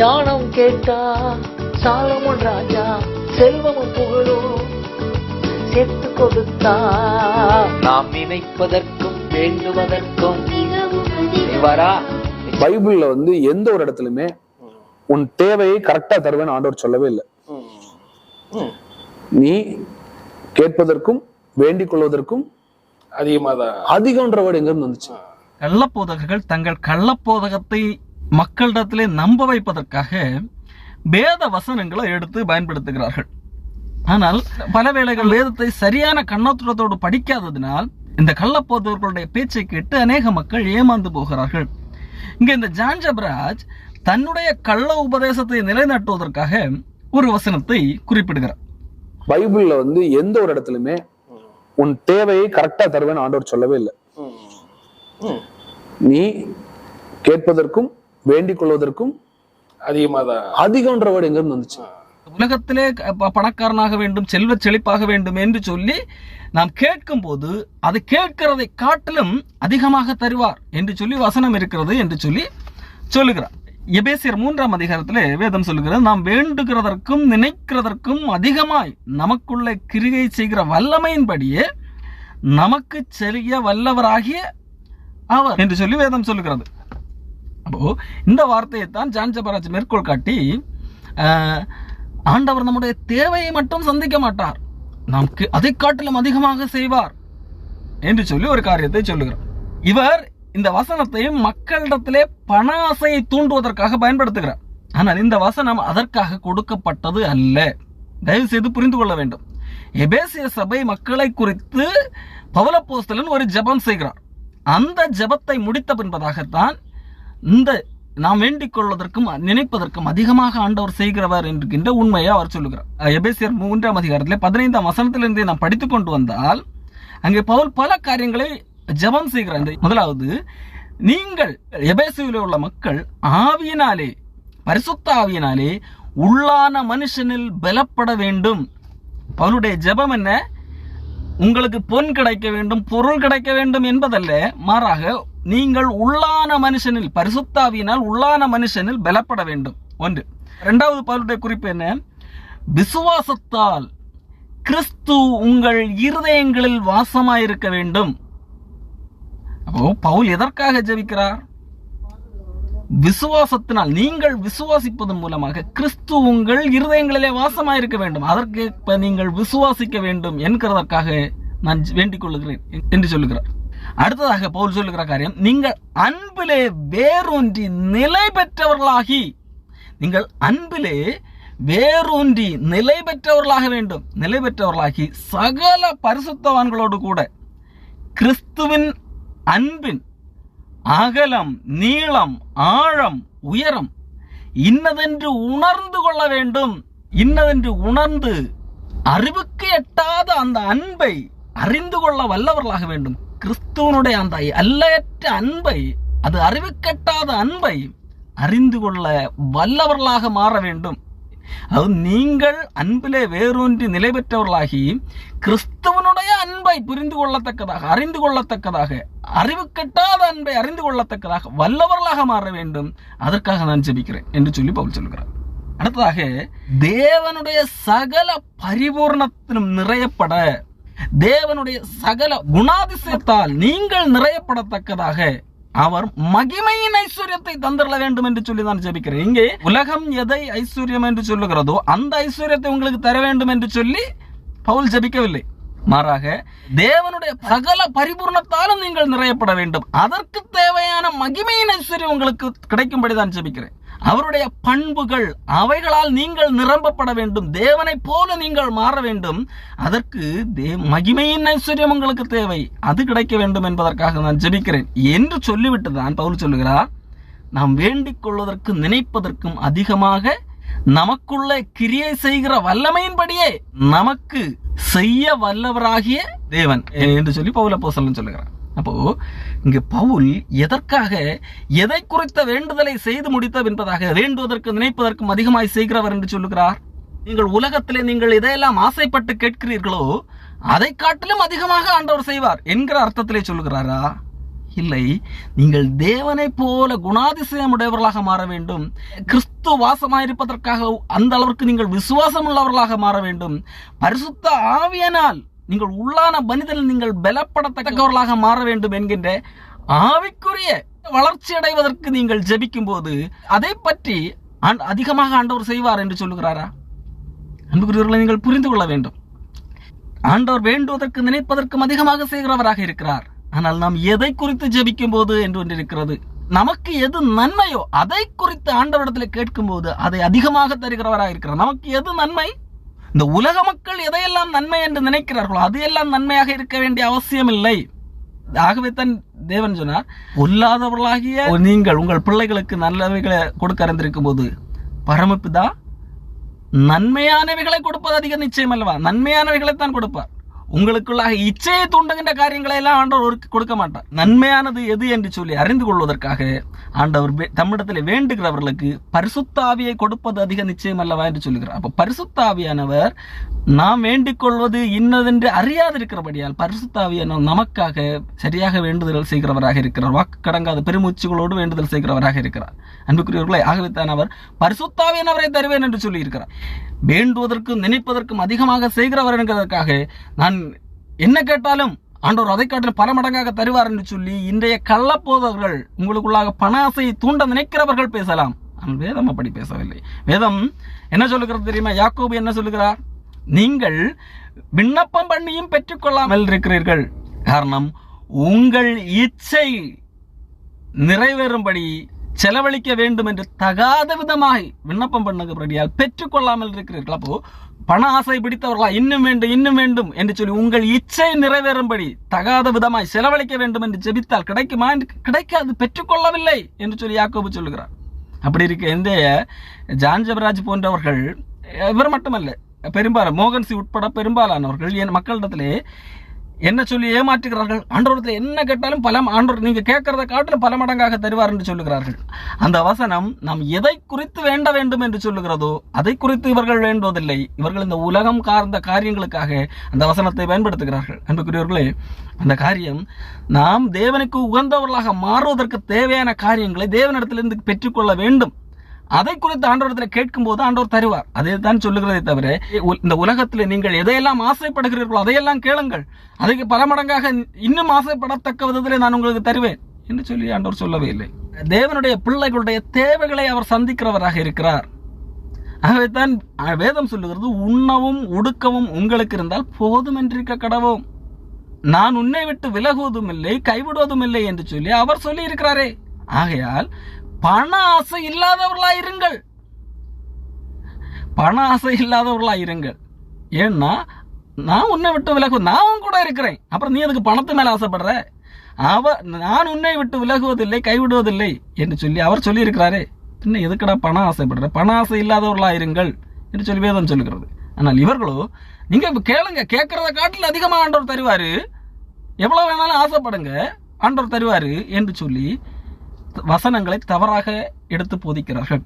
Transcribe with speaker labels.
Speaker 1: ஞானம் கேட்டா சாலமோன் ராஜா செல்வமும் புகழும் சேர்த்து கொடுத்தா. நாம் நினைப்பதற்கும் வேண்டுவதற்கும் தேவரா
Speaker 2: பைபிள்ல வந்து எந்த ஒரு இடத்துலயுமே உன் தேவையை கரெக்டா தருவேன்னு ஆண்டவர் சொல்லவே இல்லை. நீ கேட்பதற்கும் வேண்டிக் கொள்வதற்கும்
Speaker 3: அதிகமாக
Speaker 2: அதிகம்ன்ற வேர்டு எங்க இருந்து வந்துச்சு
Speaker 4: கள்ளப்போதகர்கள் தங்கள் கள்ளப்போதகத்தை மக்களிடத்திலே நம்ப வைப்பதற்காக வேத வசனங்களை எடுத்து பயன்படுத்துகிறார்கள். ஆனால் பல வேளைகள் வேதத்தை சரியான கண்ணோட்டத்தோடு படிக்காததினால் இந்த கள்ளப்போதகர்களுடைய பேச்சை கேட்டு அநேக மக்கள் ஏமாந்து போகிறார்கள். இங்க இந்த ஜான் ஜபராஜ் தன்னுடைய கள்ள உபதேசத்தை நிலைநாட்டுவதற்காக ஒரு வசனத்தை குறிப்பிடுகிறார்.
Speaker 2: பைபிள்ல வந்து எந்த ஒரு இடத்துலயுமே உன் தேவையை கரெக்டா தருவேன்னு ஆண்டவர் சொல்லவே இல்லை. நீ கேட்பதற்கும் வேண்டிக் கொள்வதற்கும்
Speaker 3: அதிகமாக தான்
Speaker 2: அதிகம்ன்ற வேர்டு வந்துச்சு
Speaker 4: உலகத்திலே பணக்காரனாக வேண்டும் செல்வ செழிப்பாக வேண்டும் என்று சொல்லி நாம் கேட்கும் போது அது கேட்கிறதை காட்டிலும் அதிகமாக தருவார் என்று சொல்லி வசனம் இருக்கிறது என்று சொல்லி சொல்லுகிறார். எபேசியர் மூன்றாம் அதிகாரத்திலே வேதம் சொல்லுகிறது நாம் வேண்டுகிறதற்கும் நினைக்கிறதற்கும் அதிகமாய் நமக்குள்ள கிரியை செய்கிற வல்லமையின்படியே நமக்கு செய்ய வல்லவராகிய அவர் என்று சொல்லி வேதம் சொல்லுகிறது. அப்போ இந்த வார்த்தையை தான் ஜான் ஜபராஜ் மேற்கோள் காட்டி ஆஹ், ஆண்டவர் நம்முடைய தேவையை மட்டும் சந்திக்க மாட்டார். நமக்கு அதை காட்டிலும் அதிகமாக செய்வார் என்று சொல்லி ஒரு காரியத்தை சொல்லுகிறார். இவர் இந்த வசனத்தை மக்களிடத்திலே பண ஆசையை தூண்டுவதற்காக பயன்படுத்துகிறார். ஆனால் இந்த வசனம் அதற்காக கொடுக்கப்பட்டது அல்ல. தயவு செய்து புரிந்து கொள்ள வேண்டும். எபேசிய சபை மக்களை குறித்து பவலப்போஸ்தலன் ஒரு ஜெபம் செய்கிறார். அந்த ஜெபத்தை முடித்த பின்பதாகத்தான் இந்த நாம் வேண்டிக் கொள்வதற்கும் நினைப்பதற்கும் அதிகமாக ஆண்டவர் செய்கிறவர் என்கின்ற உண்மையை அவர் சொல்லுகிறார். எபேசியர் மூன்றாம் அதிகாரத்தில் பதினைந்தாம் வசனத்திலிருந்தே நாம் படித்துக் கொண்டு வந்தால் அங்கே பவுல் பல காரியங்களை ஜெபம் செய்கிறார். இந்த முதலாவது நீங்கள் எபேசியில் உள்ள மக்கள் ஆவியினாலே பரிசுத்த ஆவியினாலே உள்ளான மனுஷனில் பலப்பட வேண்டும். பவுலுடைய ஜபம் என்ன? உங்களுக்கு பொன் கிடைக்க வேண்டும் பொருள் கிடைக்க வேண்டும் என்பதல்ல மாறாக நீங்கள் உள்ளான மனுஷனில் பரிசுத்தாவியினால் உள்ளான மனுஷனில் பலப்பட வேண்டும். ஒன்று. இரண்டாவது பவுலுடைய குறிப்பு என்ன? விசுவாசத்தால் கிறிஸ்து உங்கள் இருதயங்களில் வாசமாயிருக்க வேண்டும். அப்போ பவுல் எதற்காக ஜெபிக்கிறார்? விசுவாசத்தினால் நீங்கள் விசுவாசிப்பதன் மூலமாக கிறிஸ்து உங்கள் இருதயங்களிலே வாசமாயிருக்க வேண்டும். அதற்கேற்ப நீங்கள் விசுவாசிக்க வேண்டும் என்கிறதற்காக நான் வேண்டிக் கொள்ளுகிறேன் என்று சொல்லுகிறார். அடுத்ததாக பவுல் சொல்லுகிற காரியம் நீங்கள் அன்பிலே வேரூன்றி நிலை பெற்றவர்களாகி நீங்கள் அன்பிலே வேரூன்றி நிலை பெற்றவர்களாக வேண்டும். நிலை பெற்றவர்களாகி சகல பரிசுத்தவான்களோடு கூட கிறிஸ்துவின் அன்பின் அகலம் நீளம் ஆழம் உயரம் இன்னதென்று உணர்ந்து கொள்ள வேண்டும். இன்னதென்று உணர்ந்து அறிவுக்கு எட்டாத அந்த அன்பை அறிந்து கொள்ள வல்லவர்களாக வேண்டும். கிறிஸ்துவனுடைய அந்த அல்லையற்ற அன்பை அது அறிவுக்கெட்டாத அன்பை அறிந்து கொள்ள வல்லவர்களாக மாற வேண்டும். அது நீங்கள் அன்பிலே வேரூன்றி நிலை பெற்றவர்களாகி கிறிஸ்தவனுடைய அன்பை புரிந்து கொள்ளத்தக்கதாக அறிந்து கொள்ளத்தக்கதாக அறிவு கெட்டாத அன்பை அறிந்து கொள்ளத்தக்கதாக வல்லவர்களாக மாற வேண்டும். அதற்காக நான் ஜெபிக்கிறேன் என்று சொல்லி பவுல் சொல்கிறார் அடுத்ததாக தேவனுடைய சகல பரிபூர்ணத்திலும் நிறையப்பட தேவனுடைய சகல குணாதிசயத்தால் நீங்கள் நிறையப்படத்தக்கதாக அவர் மகிமையின் ஐஸ்வர்யத்தை தந்திரல வேண்டும் என்று சொல்லி நான் ஜெபிக்கிறேன். இங்கே உலகம் எதை ஐஸ்வர்யம் என்று சொல்லுகிறதோ அந்த ஐஸ்வர்யத்தை உங்களுக்கு தர வேண்டும் என்று சொல்லி பவுல் ஜெபிக்கவில்லை. மாறாக தேவனுடைய சகல பரிபூர்ணத்தாலும் நீங்கள் நிறையப்பட வேண்டும். அதற்கு தேவையான மகிமையின் ஐஸ்வர்யம் உங்களுக்கு கிடைக்கும்படி தான் ஜெபிக்கிறேன். அவருடைய பண்புகள் அவைகளால் நீங்கள் நிரம்பப்பட வேண்டும். தேவனை போல நீங்கள் மாற வேண்டும். அதற்கு தே- மகிமையின் ஐஸ்வர்யம் உங்களுக்கு தேவை. அது கிடைக்க வேண்டும் என்பதற்காக நான் ஜெபிக்கிறேன். என்று சொல்லிவிட்டு தான் பவுல் சொல்லுகிறார் நாம் வேண்டிக் கொள்வதற்கும் நினைப்பதற்கும் அதிகமாக நமக்குள்ள கிரியை செய்கிற வல்லமையின்படியே நமக்கு செய்ய வல்லவராகிய தேவன். என்று சொல்லி பவுல போசலன் சொல்லுகிறார். அப்போ இங்கு பவுல் எதற்காக எதை குறித்த வேண்டுதலை செய்து முடித்த என்பதாக வேண்டுவதற்கு நினைப்பதற்கும் அதிகமாய் செய்கிறவர் என்று சொல்லுகிறார். நீங்கள் உலகத்திலே நீங்கள் இதையெல்லாம் ஆசைப்பட்டு கேட்கிறீர்களோ அதை காட்டிலும் அதிகமாக ஆண்டவர் செய்வார் என்கிற அர்த்தத்திலே சொல்லுகிறாரா? இல்லை. நீங்கள் தேவனை போல குணாதிசயம் உடையவர்களாக மாற வேண்டும். கிறிஸ்து வாசமாயிருப்பதற்காக அந்த அளவிற்கு நீங்கள் விசுவாசம் உள்ளவர்களாக மாற வேண்டும். பரிசுத்த ஆவியனால் நீங்கள் உள்ளான மனிதனில் நீங்கள் பலப்படத்தக்கவர்களாக மாற வேண்டும் என்கின்ற ஆவிக்குரிய வளர்ச்சி அடைவதற்கு நீங்கள் ஜபிக்கும் போது அதை பற்றி ஆண்ட- அதிகமாக ஆண்டவர் செய்வார் என்று சொல்லுகிறாரா? அன்புக்குரியவர்களை நீங்கள் புரிந்து கொள்ள வேண்டும். ஆண்டவர் வேண்டுவதற்கு நினைப்பதற்கும் அதிகமாக செய்கிறவராக இருக்கிறார். ஆனால் நாம் எதை குறித்து ஜபிக்கும் போது என்று ஒன்று இருக்கிறது நமக்கு எது நன்மையோ அதை குறித்து ஆண்டவரிடத்தில் கேட்கும் போது அதை அதிகமாக தருகிறவராக இருக்கிறார். நமக்கு எது நன்மை? இந்த உலக மக்கள் எதையெல்லாம் நன்மை என்று நினைக்கிறார்களோ அது எல்லாம் நன்மையாக இருக்க வேண்டிய அவசியம் இல்லை ஆகவே தான் தேவன் சொன்னார் பொல்லாதவர்களாகிய நீங்கள் உங்கள் பிள்ளைகளுக்கு நல்லவைகளை கொடுக்க அறிந்திருக்கும் போது பரமபிதா நன்மையானவைகளை கொடுப்பது அதிக நிச்சயம் அல்லவா நன்மையானவைகளை தான் கொடுப்பார். உங்களுக்குள்ளாக இச்சையை தூண்டுகின்ற காரியங்களை எல்லாம் ஆண்டவர் ஒரு கொடுக்க மாட்டார். நன்மையானது எது என்று சொல்லி அறிந்து கொள்வதற்காக ஆண்டவர் வே- தம்மிடத்தில் வேண்டுகிறவர்களுக்கு பரிசுத்தாவியை கொடுப்பது அதிக நிச்சயம் அல்லவா என்று சொல்லுகிறார். அப்போ பரிசுத்தாவியானவர் நாம் வேண்டிக் கொள்வது இன்னதென்று அறியாதிருக்கிறபடியால் பரிசுத்தாவியானவர் நமக்காக சரியாக வேண்டுதல் செய்கிறவராக இருக்கிறார். வாக்கு கடங்காத பெருமூச்சுகளோடு வேண்டுதல் செய்கிறவராக இருக்கிறார். அன்புக்குரியவர்களே ஆகவே தான் அவர் பரிசுத்தாவியானவரை தருவேன் என்று சொல்லியிருக்கிறார். வேண்டுவதற்கும் நினைப்பதற்கும் அதிகமாக செய்கிறவர் என்கிறதற்காக நான் என்ன கேட்டாலும் ஆண்டவர் அதை காட்டில் பல மடங்காக தருவார் என்று சொல்லி இன்றைய கள்ளப்போதவர்கள் உங்களுக்குள்ளாக பண ஆசையை தூண்ட நினைக்கிறவர்கள் பேசலாம். ஆனால் வேதம் அப்படி பேசவில்லை. வேதம் என்ன சொல்லுகிறது தெரியுமா? யாக்கோபு என்ன சொல்லுகிறார்? நீங்கள் விண்ணப்பம் பண்ணியும் பெற்றுக்கொள்ளாமல் இருக்கிறீர்கள். காரணம் உங்கள் இச்சை நிறைவேறும்படி செலவழிக்க வேண்டும் என்று தகாத விதமாய் விண்ணப்பம் பண்ணுகிறபடியால் பெற்றுக்கொள்ளாமல் இருக்கிறீர்கள். அப்போ பண ஆசை பிடித்தவர்களா இன்னும் வேண்டும் இன்னும் வேண்டும் என்று சொல்லி உங்கள் இச்சை நிறைவேறும்படி தகாத விதமாய் செலவழிக்க வேண்டும் என்று ஜெபித்தால் கிடைக்குமா என்று கிடைக்காது பெற்றுக்கொள்ளவில்லை என்று சொல்லி யாக்கோபு சொல்லுகிறார். அப்படி இருக்க எந்த ஜான்ஜபராஜ் போன்றவர்கள் இவர் மட்டுமல்ல பெரும்பாலும் மோகன்சி உட்பட பெரும்பாலானவர்கள் என் மக்களிடத்திலே என்ன சொல்லி ஏமாற்றுகிறார்கள்? ஆண்டவரத்தில் என்ன கேட்டாலும் பல ஆண்டவர் நீங்கள் கேட்கறத காட்டிலும் பல மடங்காக தருவார் என்று சொல்லுகிறார்கள். அந்த வசனம் நாம் எதை குறித்து வேண்ட வேண்டும் என்று சொல்லுகிறதோ அதை குறித்து இவர்கள் வேண்டுவதில்லை. இவர்கள் இந்த உலகம் கார்ந்த காரியங்களுக்காக அந்த வசனத்தை பயன்படுத்துகிறார்கள். அன்புக்குரியவர்களே அந்த காரியம் நாம் தேவனுக்கு உகந்தவர்களாக மாறுவதற்கு தேவையான காரியங்களை தேவனிடத்திலிருந்து பெற்றுக்கொள்ள வேண்டும். அதை குறித்து ஆண்டவரத்தில் கேட்கும் போது ஆண்டவர் தருவார். அதை தான் சொல்லுகிறதே தவிர உ- இந்த உலகத்தில் நீங்கள் எதையெல்லாம் ஆசைப்படுகிறீர்களோ அதையெல்லாம் கேளுங்கள். அதுக்கு பல மடங்காக இன்னும் ஆசைப்படத்தக்க விதத்தில் நான் உங்களுக்கு தருவேன் என்று சொல்லி ஆண்டவர் சொல்லவே இல்லை. தேவனுடைய பிள்ளைகளுடைய தேவைகளை அவர் சந்திக்கிறவராக இருக்கிறார். ஆகவே தான் வேதம் சொல்லுகிறது உண்ணவும் உடுக்கவும் உங்களுக்கு இருந்தால் போதும் என்றிருக்க கடவும் நான் உன்னை விட்டு விலகுவதும் இல்லை கைவிடுவதும் இல்லை என்று சொல்லி அவர் சொல்லி இருக்கிறாரே ஆகையால் பண ஆசை இல்லாதவர்களா இருங்கள். பண ஆசை இல்லாதவர்களா இருங்கள். ஏன்னா நான் உன்னை விட்டு விலகு நான் உன் கூட இருக்கிறேன். அப்புறம் நீ அதுக்கு பணத்து மேல ஆசைப்படுற? அவ நான் உன்னை விட்டு விலகுவதில்லை கைவிடுவதில்லை என்று சொல்லி அவர் சொல்லி இருக்கிறாரே பின்ன எதுக்கடா பணம் ஆசைப்படுற? பண ஆசை இல்லாதவர்களா இருங்கள் என்று சொல்லி வேதம் சொல்லுகிறது. ஆனால் இவர்களோ நீங்க இப்ப கேளுங்க கேட்கறத காட்டில் அதிகமாக ஆண்டவர் தருவாரு. எவ்வளவு வேணாலும் ஆசைப்படுங்க ஆண்டவர் தருவாரு என்று சொல்லி வசனங்களை தவறாக எடுத்து போதிக்கிறார்கள்.